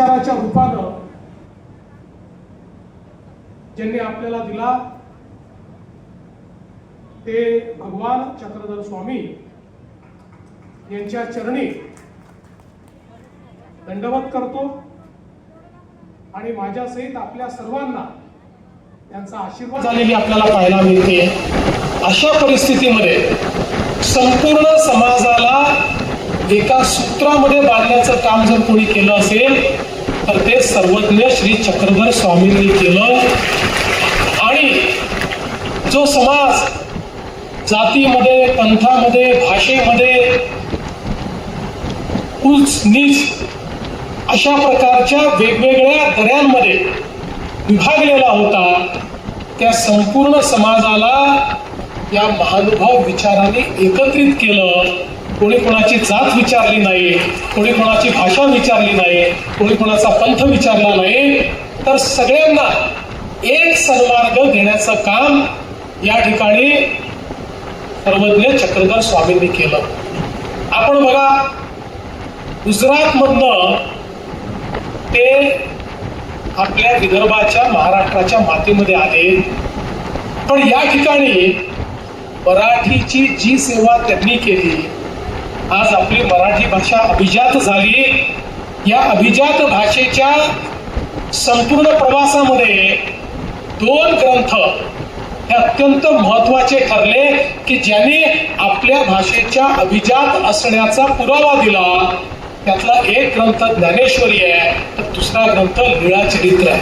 विचाराच्या रूपानं ज्यांनी आपल्याला दिला ते भगवान चक्रधर स्वामी यांच्या चरणी दंडवत करतो आणि माझ्यासहित आपल्या सर्वांना त्यांचा आशीर्वाद झालेली आपल्याला पाहायला मिळते. अशा परिस्थितीमध्ये संपूर्ण समाज एका सूत्रामध्ये बांधण्याचं काम जर कोणी केलं असेल तर ते सर्वज्ञ श्री चक्रधर स्वामींनी केलं. आणि जो समाज जातीमध्ये पंथामध्ये भाषेमध्ये उच नीच अशा प्रकारच्या वेगवेगळ्या दऱ्यांमध्ये विभागलेला होता त्या संपूर्ण समाजाला या महानुभाव विचाराने एकत्रित केलं. कोणी कोणाची जात विचारली नाही कोणी कोणाची भाषा विचारली नाही कोणी कोणाचा पंथ विचारला नाही तर सगळ्यांना एक सन्मार्ग देण्याचं काम या ठिकाणी सर्वज्ञ चक्रधर स्वामींनी केलं. आपण बघा गुजरात मधनं ते आपल्या विदर्भाच्या महाराष्ट्राच्या मातीमध्ये आले. पण या ठिकाणी मराठीची जी सेवा त्यांनी केली आज आपली मराठी भाषा अभिजात झाली. या अभिजात भाषेच्या संपूर्ण प्रवासामध्ये दोन ग्रंथ हे अत्यंत महत्त्वाचे ठरले की ज्याने आपल्या भाषेच्या अभिजात असण्याचा पुरावा दिला. त्यातला एक ग्रंथ ज्ञानेश्वरी आहे तर दुसरा ग्रंथ लीळा चरित्र आहे.